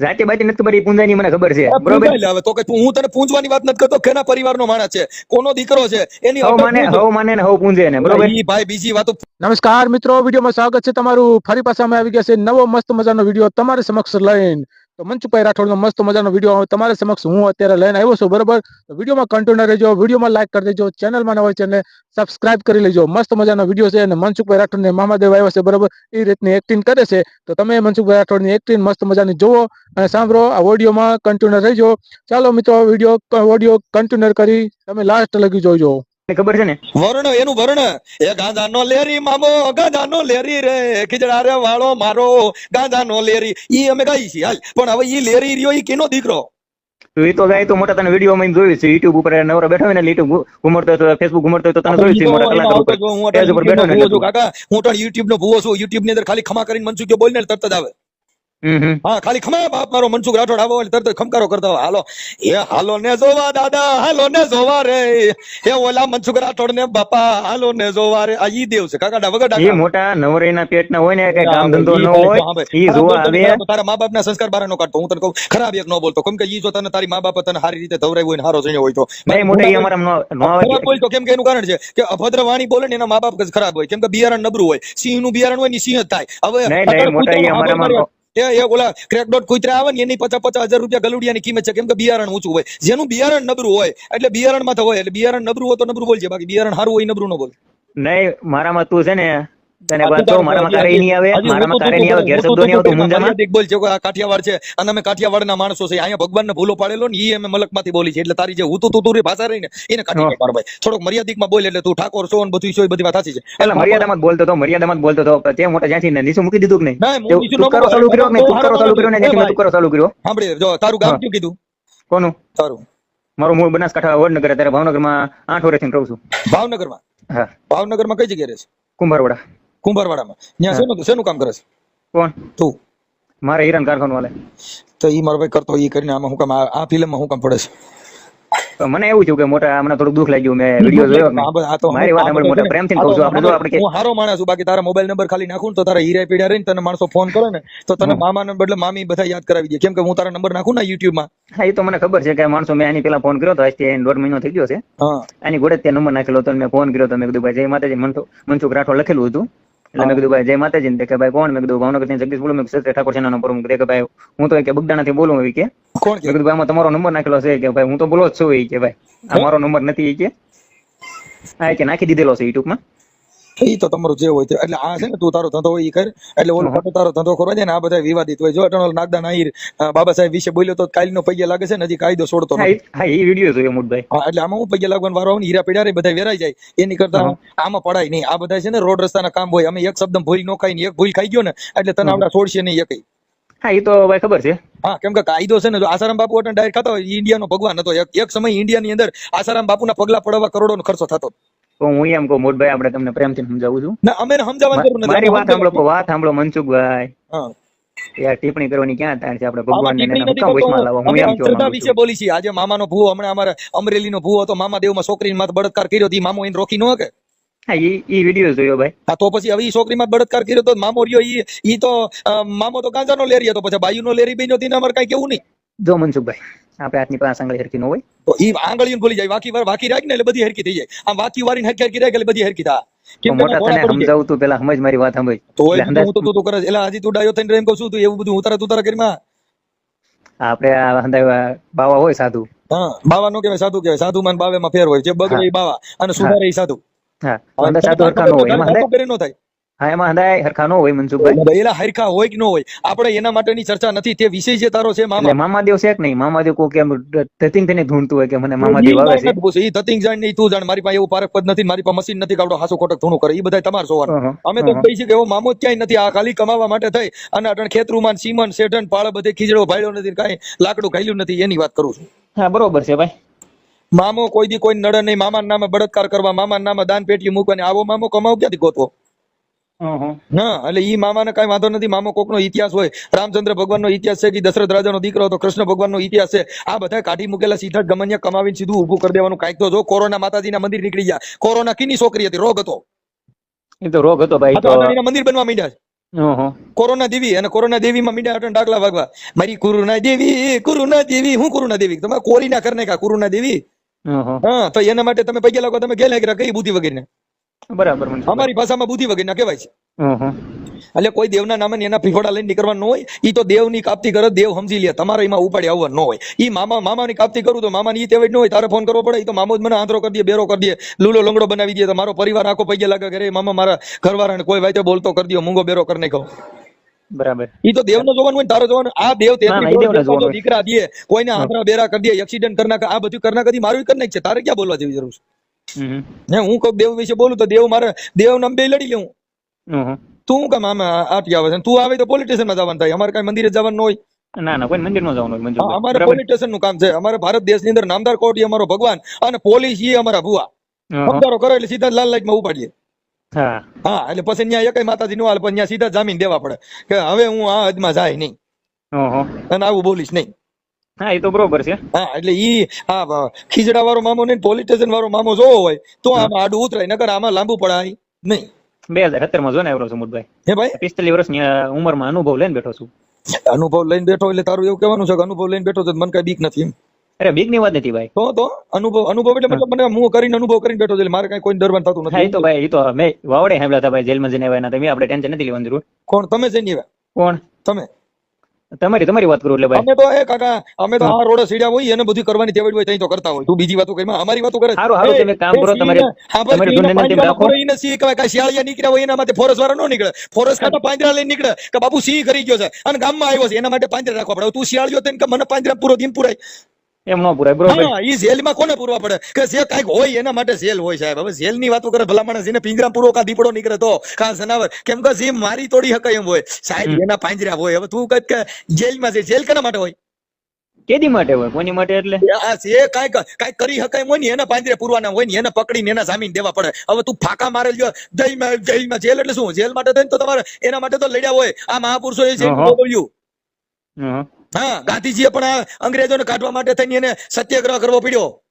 જાતિ બાતી નથી ખબર ઈ પૂંજાની મને ખબર છે. બરોબર? હવે તો કે હું તને પૂંજવાની વાત નથી કરતો કેના પરિવારનો માણસ છે? કોનો દીકરો છે? એની હવ માને હવે હવ માને ને હવ પૂંજે ને બરોબર? ઈ ભાઈ બીજી વાતો નમસ્કાર મિત્રો વિડીયોમાં સ્વાગત છે તમારું. ફરી પાછા અમે આવી ગયા છે નવો મસ્ત મજાનો વીડિયો તમારી સમક્ષ લઈને. તો મનસુખભાઈ રાઠોડનો મસ્ત મજાનો વીડિયો તમારા સમક્ષ હું અત્યારે લઈને આવ્યો છું, બરોબર? વિડીયોમાં કન્ટિન્યુ રહેજો વિડીયોમાં લાઈક કરી દેજો ચેનલમાં ન હોય ચેનલ સબસ્ક્રાઇબ કરી લેજો. મસ્ત મજાનો વીડિયો છે અને મનસુખભાઈ રાઠોડને મામાદેવ આવ્યો છે, બરોબર? એ રીતની એક્ટિંગ કરે છે. તો તમે મનસુખભાઈ રાઠોડની એક્ટિંગ મસ્ત મજાની જુઓ અને સાંભળો, આ ઓડિયોમાં કન્ટિન્યુ રહેજો. ચાલો મિત્રો વીડિયો ઓડિયો કન્ટિન્યુ કરી, તમે લાસ્ટ લગી જોજો. ખબર છે ને? વર્ણ એનું વર્ણ. એ ગાંધાનો લેરી મામો ગાંધાનો લેરી રે. ખીજડા રે વાળો મારો ગાંધાનો લેરી. ઈ અમે ગાઈ છીએ હાલ. પણ હવે ઈ લેરી રહ્યો ઈ કેનો દીકરો? એ તો ગાય તો મોટા તને વીડિયો માં જોયું છે. યુટ્યુબ ઉપર નવરો બેઠો ને યુટ્યુબ ઘુમડતો હોય તો ફેસબુક ઘુમડતો હતો તને જોયું છે મોટા કલાકાર ઉપર? હું બેઠો ને કાકા હું તો યુટ્યુબ નો ભૂવો છું. યુટ્યુબની અંદર ખાલી ખમા કરીને મનસુખ બોલ ને તરત જ આવે. હા ખાલી ખમા બાપ મારો મનસુખ રાઠોડ આવો એટલે તરત ખમકારો કરતા હોય હાલો. એ હાલો ને જોવા દાદા હાલો ને જોવા રે. એ ઓલા મનસુખ રાઠોડ ને બાપા હાલો ને જોવા રે. આ ઈ દેવ છે કાકાડા વગર એ મોટા નવરીના પેટના હોય ને કે કામ ધંધો ન હોય. ઈ જોવા આવે. તારા મા બાપના સંસ્કાર બાર નો કાઢતો. હું તને કહું ખરાબ એક ન બોલતો. કેમ કે ઈ જો તને તારી મા બાપ તને સારી રીતે ધવરાય હોય ને હારો જણ્યો હોય તો. નહીં મોટા ઈ અમારા નો ન આવે. બોલતો કેમ કે એનું કારણ છે કે અભદ્ર વાણી બોલે ને એના મા બાપ જ ખરાબ હોય. કેમ કે બિયારણ નબરું હોય. સિંહનું બિયારણ હોય ને સિંહ જ થાય. હવે નહીં, નહીં, મોટા ઈ માર્યો. એ એ ઓલા ક્રેક ડોટ કુતરા આવે ને, એની પચાસ પચાસ હજાર રૂપિયા ગલુડિયાની કિંમત છે. કેમ કે બિયારણ ઊંચું હોય. જેનું બિયારણ નબરું હોય, એટલે બિયારણમાં તો હોય, એટલે બિયારણ નબરું હોય તો નબરું બોલજે. બાકી બિયારણ સારું હોય નબરું ન બોલે. નહીં, મારામાં તું છે ને તને વાત કહું, મારામાં તારું નહીં આવે મારામાં તો નહીં આવે ઘેર શબ્દો નહીં આવતું મુંજામાં? મર્યાદિત બોલ છે આ કાઠિયાવાડ છે અને અમે કાઠિયાવાડના માણસો છે અહીંયા ભગવાનને ભૂલો પાડેલો ને ઈ અમે મલકમાંથી બોલી છે. એટલે તારી જે હું તું તું તું ભાષા રહી ને એને કાઢી મારો ભાઈ. થોડોક મર્યાદિકમાં બોલ એટલે તું ઠાકોર છો ને બધું છો એ બધી વાત સાચી છે. એટલે મર્યાદામાં બોલતો હતો મર્યાદામાં બોલતો હતો. તે મોટા જ્યાંથી ને નીચું મૂકી દીધું કે નહીં? તે બોલું. ચાલુ કર્યો? કે નહીં? બહુ ચાલુ કર્યો ને જ્યાંથી મેં એ ચાલુ કર્યો. સાંભળી જો તારું ગામ હા. કયું કીધું? કોનું? તારું. મારું મૂળ બનાસકાંઠા વડનગર અત્યારે ભાવનગરમાં આઠ વર્ષથી રહું છું. ભાવનગરમાં? હા. ભાવનગરમાં કઈ જગ્યાએ રહે છે? કુંભારવાડા. કુંભારવાડામાં. ત્યાં શેનું શેનું કામ કરે છે? કોણ? તું. મારે હિરાન કારખાનું વાલે તો એ મારો ભાઈ કરતો એ કરીને આમાં હું કામ આ ફિલ્મમાં હું કામ પડે છે? મને એવું થયું કે મોટા હમણાં થોડુંક દુઃખ લાગ્યું મેં વીડિયો જોયો આ તો મારી વાત આ સાંભળ મોટા પ્રેમથી કહું છું આપણે જો આપણે હું હારો માણસ છું બાકી તારા મોબાઈલ નંબર ખાલી નાખું તો તારા હીરા પીડા રહીને તને માણસો ફોન કરે ને તો તને મામાને બદલે મામી બધા યાદ કરાવી દે. કેમ કે હું તારા નંબર નાખું ને યુટ્યુબમાં? હા એ તો મને ખબર છે કે માણસો મેં આની પેલા ફોન કર્યો હતો આજથી દોઢ મહિનો થઈ ગયો છે. આની જ ત્યાં નંબર નાખેલો હતો મેં ફોન કર્યો તો મેં કીધું ભાઈ જય માતાજી. મનસુખ રાઠોડ લખેલું હતું. એટલે મેં કીધું ભાઈ જય માતાજી. ને કે ભાઈ કોણ? મેં કીધું ભાવનગરથી જગદીશ બોલું. મેં સત્ય ઠાકોર છે નંબર મેં કે ભાઈ હું તો કે બગદાણા થી બોલું કે. કોણ કીધું ભાઈ આમાં તમારો નંબર નાખેલો છે. કે ભાઈ હું તો બોલો જ છું એ કે ભાઈ આ મારો નંબર નથી કે. હા કે નાખી દીધેલો છે યુટ્યુબમાં ઈ તો તમારું જે હોય તે એટલે આ છે ને તું તારો ધંધો હોય એ કર. એટલે ઓલો ખોટો તારો ધંધો કરવા જાય ને આ બધા વિવાદિત હોય. જો અટણોલ નાગદા નાયર બાબા સાહેબ વિશે બોલ્યો તો કાલનો પૈયા લાગે છે ને હજી કાયદો છોડતો હા એ- વીડિયો જોયો મોટભાઈ હા એટલે આમાં હું પૈયા લાગવાનો વારો આવે ને હીરા પીડા રે બધા વેરાઈ જાય. એની કરતા આમાં પડાય નહીં. આ બધા છે ને રોડ રસ્તાના કામ હોય. અમે એક શબ્દ ભૂલ નો ખાઈ ને એક ભૂલ ખાઈ ગયો ને એટલે તને આવડા છોડશે નહીં એકઈ હા એ તો ભાઈ ખબર છે. હા કેમ કે કાયદો છે ને જો આસારામ બાપુ અટણ ડાયરેક્ટ ખાતા હોય ઇન્ડિયાનો ભગવાન હતો. એક એક સમય ઇન્ડિયાની અંદર આસારામ બાપુના પગલા પડવા કરોડોનો ખર્ચો થતો. તો હું એમ કહું મોટભાઈ આપણે તમને પ્રેમથી સમજાવું છું. ના અમે સમજાવવાની જરૂર નથી. મારી વાત સાંભળો વાત સાંભળો મનસુખભાઈ. હા. યાર ટિપ્પણી કરવાની ક્યાં તાણ છે આપણે? ભગવાનને હુકમ વચમાં લાવો હું એમ અંધશ્રદ્ધા વિશે બોલી છીએ. આજે મામાનો ભૂવો હમણાં અમારે અમરેલીનો ભૂવો હતો. મામા દેવમાં છોકરીની માથે બળાત્કાર કર્યો હતી. મામો એને રોકી ન કે હા ઈ ઈ વીડિયો જોયો ભાઈ. હા તો પછી હવે ઈ છોકરીમાં બળાત્કાર કર્યો તો મામો રહ્યો. ઈ ઈ તો મામો તો ગાંજાનો લેરી હતો. પછી બાયુનો લેરી બન્યો ને અમારે કઈ કેવું નહીં. જો મનસુખભાઈ આપણે હાથની પાસે આંગળી હરકી ન હોય. તો ઈ આંગળીઓ ભૂલી જાય વાકી વાર વાકી રાખ ને એટલે બધી હરકી થઈ જાય. આમ વાકી વારીને હરકી હરકી રાખ એટલે બધી હરકી થાય. તો મોટા તને. સમજાવું તું પેલા સમજ મારી વાત સમજ તો હું તો તું તું કરે એટલે હજી તું ડાયો થઈને એમ કહું છું તું એવું બધું ઉતારા ઉતારા કરી માં. આપણે આ બાવા હોય સાધુ. હા બાવા નો કહેવાય સાધુ કહેવાય. સાધુ માં બાવે માં ફેર હોય. જે બગડે બાવા. અને સુધારે સાધુ. હા. સાધુ હરકા નો હોય. એમાં નો થાય. હા એમાં હંધાય હરખા ન હોય મનસુખભાઈ. એલા હરખા હોય કે ન હોય આપણે એના માટેની ચર્ચા નથી. તે વિષય જે તારો છે મામા. મામાદેવ છે કે નહીં? મામાદેવ કોઈ કેમ તતિંગ તને ઢૂંઢતું હોય કે મને મામાદેવ આવે છે. એ તતિંગ જાણ નહીં તું જાણ મારી પાસે એવું પારક પદ નથી મારી પાસે મશીન નથી કાવડો હાસો ખોટક ધૂણું કરે એ બધા તમારે જોવાનું. હં, અમે તો કહી છે કે એવો મામો જ ક્યાંય નથી આ ખાલી કમાવા માટે થઈ. અને અટણ ખેતરુમાં સીમન શેઠન પાળ બધે ખીજડો ભાડ્યો નથી કાંઈ લાકડું ખાઈલું નથી એની વાત કરું છું. હા બરોબર છે ભાઈ. મામો કોઈ દી કોઈ નડે નહીં મામાના નામે બળત્કાર કરવા મામાના નામે દાન પેટી મૂકવાની આવો મામો કમાવ ક્યાંથી ગોતવો? હં, એટલે ઈ મામાને કઈ વાંધો નથી. મામો કોકનો ઇતિહાસ હોય. રામચંદ્ર ભગવાનનો ઇતિહાસ છે કે દશરથ રાજાનો દીકરો હતો કૃષ્ણ ભગવાનનો ઇતિહાસ છે. આ બધા કાઢી મૂકેલા સીધા ગમન્ય કમાવીને સીધું ઊભું કરી દેવાનું કાંઈક તો જો. કોરોના માતાજીના મંદિર નીકળી ગયા. કોરોના કીની છોકરી હતી? રોગ હતો. એ તો રોગ હતો ભાઈ તો મંદિર બનવા માંડ્યા છે. કોરોના દેવી અને કોરોના દેવીમાં મીડા અટન ડાકલા વાગવા. મારી કુરુના દેવી કુરુના દેવી હું કુરુના દેવી? તમે કોરી ના કરને કા કુરુના દેવી? હા તો એના માટે તમે પૈયા લાગો તમે ગેલે કઈ બુદ્ધિ વગેરે બરાબર અમારી ભાષામાં બુદ્ધિ વગેરે કહેવાય છે. એટલે કોઈ દેવના નામે એના ફીફોડા લઈને નીકળવાનું ન હોય ઈ તો દેવની કાપતી કરે દેવ સમજી લે તમારે એમાં ઉપાડી આવવા ન હોય. ઈ મામા મામાની કાપતી કરું તો મામાની ઈ તેવડ ન હોય તારે ફોન કરવો પડે એ તો મામો જ મને આંતરો કરી દે બેરો કરી દે લૂલો લંગડો બનાવી દે તો મારો પરિવાર આખો પૈયા લાગે કે મામા મારા ઘરવાળાને કોઈ વાતે બોલતો કરી દો મૂંગો બેરો કરી નાખો બરાબર. ઈ તો દેવનો જોવાનું હોય તારો જોવાનું આ દેવ તે. દીકરા દે કોઈને આંતરા બેરા કરી દે એક્સિડન્ટ કરી નાખે આ બધું કરી નાખે મારું કરી નાખ છે તારે ક્યાં બોલવા જેવી જરૂર છે? હમ. હે હું કઉ દેવ વિશે બોલું તો દેવ મારે દેવ નામ બે લડી લેવું. તું તું કામ આમાં આટી આવે છે. તું આવે તો પોલીસમાં જવાનું થાય. અમારે કઈ મંદિરે જવાનું હોય. ના ના કોઈ મંદિર નો જવાનું હોય હા, અમારે પોલિટિશિયનનું કામ છે. અમારે ભારત દેશની અંદર નામદાર કોર્ટ અમારો ભગવાન અને પોલીસ એ અમારા ભુવા. અમદારો કરો એટલે સીધા લાલ લાઈટમાં ઉપાડીએ. હા. હા એટલે પછી ત્યાં એકય માતાજી નું હાલ પણ ત્યાં સીધા જામીન દેવા પડે. કે હવે હું આ હદમાં જાય નહીં. અને આવું બોલીશ નહીં. હા એ તો બરોબર છે. હા એટલે ઈ હા ખીજડા વાળો મામો ને પોલીસ સ્ટેશન વાળો મામો જોવો હોય તો આમાં આડું ઉતરાય નકર આમાં લાંબુ પડાય નહીં. બે હજાર સત્તરમાં જોને આવ્યો છું મુદભાઈ હે ભાઈ? પિસ્તાલીસ વર્ષની ઉંમરમાં અનુભવ લઈને બેઠો છું. અનુભવ લઈને બેઠો એટલે તારું એવું કહેવાનું છે કે અનુભવ લઈને બેઠો તો મને કઈ બીક નથી એમ. અરે બીકની વાત નથી ભાઈ. તો તો અનુભવ અનુભવ એટલે મતલબ મને હું કરીને અનુભવ કરીને બેઠો છે એટલે મારે કઈ કોઈ ડરવાનું થતું નથી તો ભાઈ એ તો મેં વાવડે સાંભળ્યા હતા ભાઈ જેલમાં જઈને આવ્યા તમે આપણે ટેન્શન નથી લેવાની જરૂર. કોણ તમે જઈને આવ્યા? કોણ? તમે? તમારી તમારી વાત કરું એટલે ભાઈ. અમે તો એ કાકા અમે તો આ રોડે સીડ્યા હોય એને બધું કરવાની ટેવડ હોય તઈ તો કરતા હોય. તું બીજી વાતો કરી અમારી વાતો કરે. સારું સારું તમે કામ કરો, તમારે તમારી ધૂનને તેમ રાખો. એને સિંહ કહેવાય કાંઈ શિયાળિયા નીકળ્યા હોય એના માટે ફોરેસ્ટ વાળા નો નીકળે. ફોરેસ્ટ ખાતા પાંજરા લઈને નીકળે કે બાપુ સિંહ કરી ગયો છે અને ગામમાં આવ્યો છે એના માટે પાંજરા રાખવા પડે. તું શિયાળિયો તેમ કે મને પાંજરા પૂરો દિન પુરાય. એમ ન પુરાય બરોબર? ઈ જેલમાં કોને પૂરવા પડે? કે જે કાંઈક હોય એના માટે જેલ હોય સાહેબ. હવે જેલની વાતો કરે ભલા માણસ એને પિંજરા પૂરો કા દીપડો નીકળે તો કા જનાવર કેમ કે જે મારી તોડી હકાય એમ હોય. સાહેબ એના પાંજરા હોય. હવે તું કંઈક કે જેલમાં છે જેલ કેના માટે હોય? કેદી માટે હોય? કોની માટે એટલે? આ જે કાંઈક કાંઈક કરી હકાય હોય ને એના પાંજરે પૂરવાના હોય ને એને પકડીને એના જામીન દેવા પડે. હવે તું ફાકા મારે લ્યો. જઈમાં જઈમાં જેલ એટલે શું? જેલ માટે થઈને તો તમારે એના માટે તો લડ્યા હોય. આ મહાપુરુષો એ છે. બોલ્યું હં. ગાંધીજીએ પણ આ અંગ્રેજોને કાઢવા માટે થઈને એને સત્યાગ્રહ કરવો પડ્યો.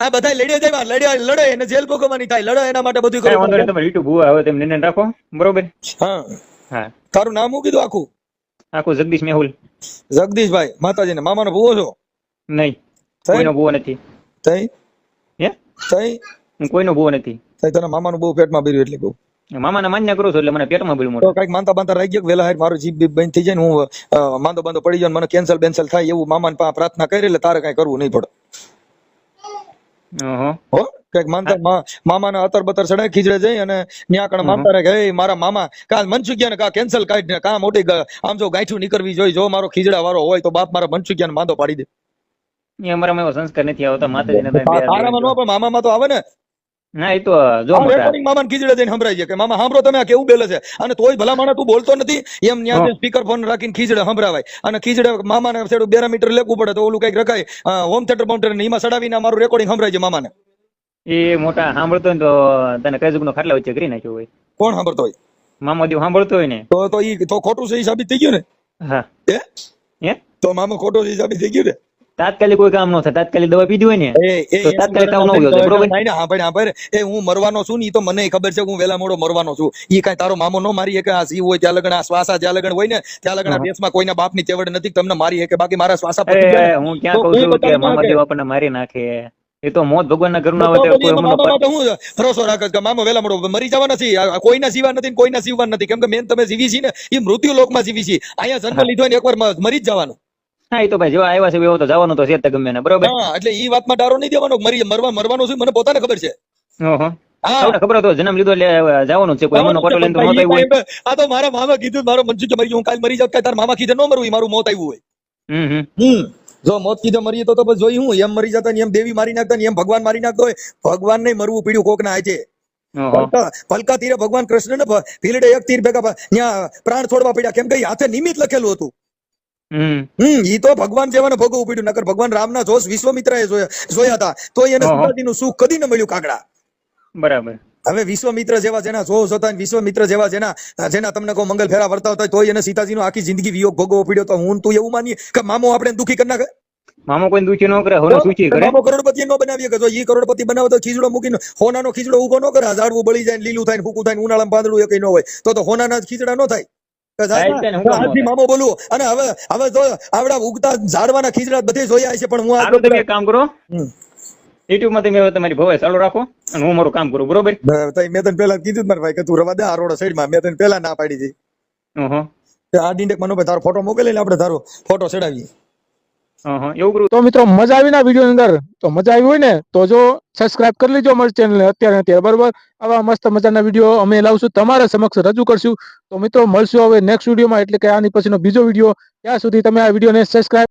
આ બધા લડ્યા જાય લડ્યા લડે એને જેલ ભોગવવાની થાય લડે એના માટે બધું કરવું તમે યુટ્યુબ ભૂવા હવે તેમ નિર્ણય રાખો બરોબર? હા. હા. તારું નામ હું કીધું આખું? આખું જગદીશ મેહુલ. જગદીશભાઈ માતાજીને મામાનો ભૂવો છો? નહીં કોઈનો ભૂવો નથી. થઈ હે? તઈ? હું કોઈનો ભૂવો નથી. તઈ તને મામાનું બહુ પેટમાં બીર્યું એટલે કહું. મામાને માન્ય કરું છું એટલે મને પેટમાં તો મોટું. કંઈક માનતા બાંધતા રહી ગયો વેલા હાર મારું જીભ બીભ બંધ થઈ જાય ને હું માંદો બાંધો પડી જાય મને કેન્સલ બેન્સલ થાય એવું મામાને પાસે પ્રાર્થના કરી એટલે તારે કઈ કરવું નહીં પડે. હો કંઈક માનતા મા- મામાને અતર બતર ચડાય ખીજડે જઈ અને ત્યાં કણ માનતા રહે કે મારા મામા કા મનસુખિયા ને કા કેન્સલ કાઢ ને કા મોટી આમ જો ગાંઠું નીકળવી જોઈએ જો મારો ખીજડા વાળો હોય તો બાપ મારા મનસુખિયા ને માંદો પાડી દે. અમારામાં એવો સંસ્કાર નથી આવતા માતાજીને બે તારામાં નો પણ મામામાં તો આવે ને ના એ તો જો આ મોટા recording મામાને ખીજડે જઈને સંભળાય છે કે મામા સાંભળો તમે આ કેવું બેલે છે? અને તોય ભલા માણસ તું બોલતો નથી એમ ત્યાં સ્પીકર ફોન રાખીને ખીજડે સંભળાવાય. અને ખીજડે મામાને છેડું બેરા મીટર લેવું પડે તો ઓલું કંઈક રખાય. હોમ થિયેટર બાઉન્ડર ને એમાં સડાવીને મારું રેકોર્ડિંગ સંભળાય છે મામાને. એ મોટા સાંભળતો હોય તો તને કઈ જુગનો ખાટલા વચ્ચે કરી નાખ્યો હોય. કોણ સાંભળતો હોય? મામા દેવ સાંભળતો હોય ને. તો તો ઈ તો ખોટું છે ઈ સાબિત થઈ ગયું ને? હા. હે? તો મામો ખોટો છે સાબિત થઈ ગયું ને? તાત્કાલિક કોઈ કામ ન થાય તાત્કાલિક દવા પીધી હોય ને એ એ તો તાત્કાલિક તાવ ન ઉગ્યો બરોબર? નહીં હા ભાઈ હા ભાઈ એ હું મરવાનો છું ને એ તો મને ખબર છે હું વેલા મોડો મરવાનો છું ઈ કાંઈ તારો મામો ન મારી કે આ જીવ હોય ત્યાં લગણ આ શ્વાસા જ્યાં લગણ હોય ને ત્યાં લગણ દેશમાં કોઈના બાપની તેવડ નથી તમને મારી કે બાકી મારા શ્વાસા. હું ક્યાં કહું છું કે મામા. દેવ આપણને મારી નાખે એ તો મોત ભગવાનના તો તો કોઈ મામા હું ભરોસો રાખે કે મામો વેલા મોડો મરી જવા નથી કોઈના જીવા નથી કોઈના જીવવા નથી કેમ કે મેન તમે જીવી છી ને એ મૃત્યુ લોકમાં જીવી છી અહીંયા જન્મ લીધો ને એકવાર મરી જ જવાનું હા એ તો ભાઈ જેવા આવ્યા છે એવો તો જવાનું તો છે જ તે ગમે ને બરોબર? હા એટલે એ વાતમાં ડારો નહીં દેવાનો મરી મરવા મરવાનું છે મને પોતાને ખબર છે. ઓહો. તમને ખબર હતો જન્મ લીધો એટલે જવાનું છે કોઈ અમરનો ફોટો લઈને તો નહોતો આવ્યો હોય. આ તો મારા મામા કીધું મારો મનસુખ કે મરી ગયો હું કાલ મરી જાવ કે તાર મામા કીધે ન મરવું મારું મોત આવ્યું હોય. હમ જો મોત કીધે મરીએ તો તો બસ જોઈ હું એમ મરી જતા ને એમ દેવી મારી નાખતા ને એમ ભગવાન મારી નાખતો હોય ભગવાન ને મરવું પીડ્યું કોક ના ઓહો. પલકા પલકા તીરે ભગવાન કૃષ્ણ ને ભીલડે એક તીર ભેગા ત્યાં પ્રાણ છોડવા પડ્યા કેમ કે હાથે નિમિત્ત લખેલું હતું. હમ. ઈ તો ભગવાન જેવાને ભોગવવું પડ્યું નકર ભગવાન રામના જોશ વિશ્વમિત્રએ જોયા જોયા હતા. તો એને. સીતાજીનું સુખ કદી ન મળ્યું કાગડા. બરાબર. હવે વિશ્વમિત્ર જેવા જેના જોશ હતા વિશ્વમિત્ર જેવા જેના જેના તમને કોઈ મંગલ ફેરા વર્તા હતા તોય એને સીતાજીનો આખી જિંદગી વિયોગ ભોગવવો પડ્યો તો હું તું એવું માનીએ? કે મામો આપણે દુખી કરી નાખે? મામો કોઈ દુખી ન કરે હોનો સૂચી કરે? મામો કરોડપતિ નો બનાવીએ કે જો ઈ કરોડપતિ બનાવે તો ખીજડો મૂકીને હોનાનો ખીજડો ઉગો ન કરે ઝાડવું બળી જાય લીલું થાય ફૂકું થાય ઉનાળામાં પાંદડું એકય ન હોય તો તો હોનાના ખીજડા ન થાય. મામો બોલું. અને હવે હવે જો આવડા ઉગતા ઝાડવાના ખીજડા બધે જોયા છે પણ હું તમે કામ કરો. યુટ્યુબમાં તમે તમારી ભવાઈ ચાલુ રાખો અને હું મારું કામ કરું બરોબર? મેં તને પેલા કીધું મારા ભાઈ કે તું રવા દે આ રોડ સાઈડમાં મેં તને પેલા ના પાડી હતી. આ ડિંડેકમાં તારો ફોટો મોકલી આપડે આપણે તારો ફોટો ચડાવીએ. એવું કરું તો મિત્રો, મજા આવી ના વીડિયો અંદર? તો મજા આવી હોય ને, તો જો સબસ્ક્રાઇબ કરી લેજો અમારી ચેનલ અત્યારે અત્યારે, બરોબર? આવા મસ્ત મજાના વીડિયો અમે લાવશું, તમારા સમક્ષ રજૂ કરશું. તો મિત્રો, મળશું હવે નેક્સ્ટ વિડીયોમાં, એટલે કે આની પછીનો બીજો વીડિયો. ત્યાં સુધી તમે આ વિડીયોને સબસ્ક્રાઇબ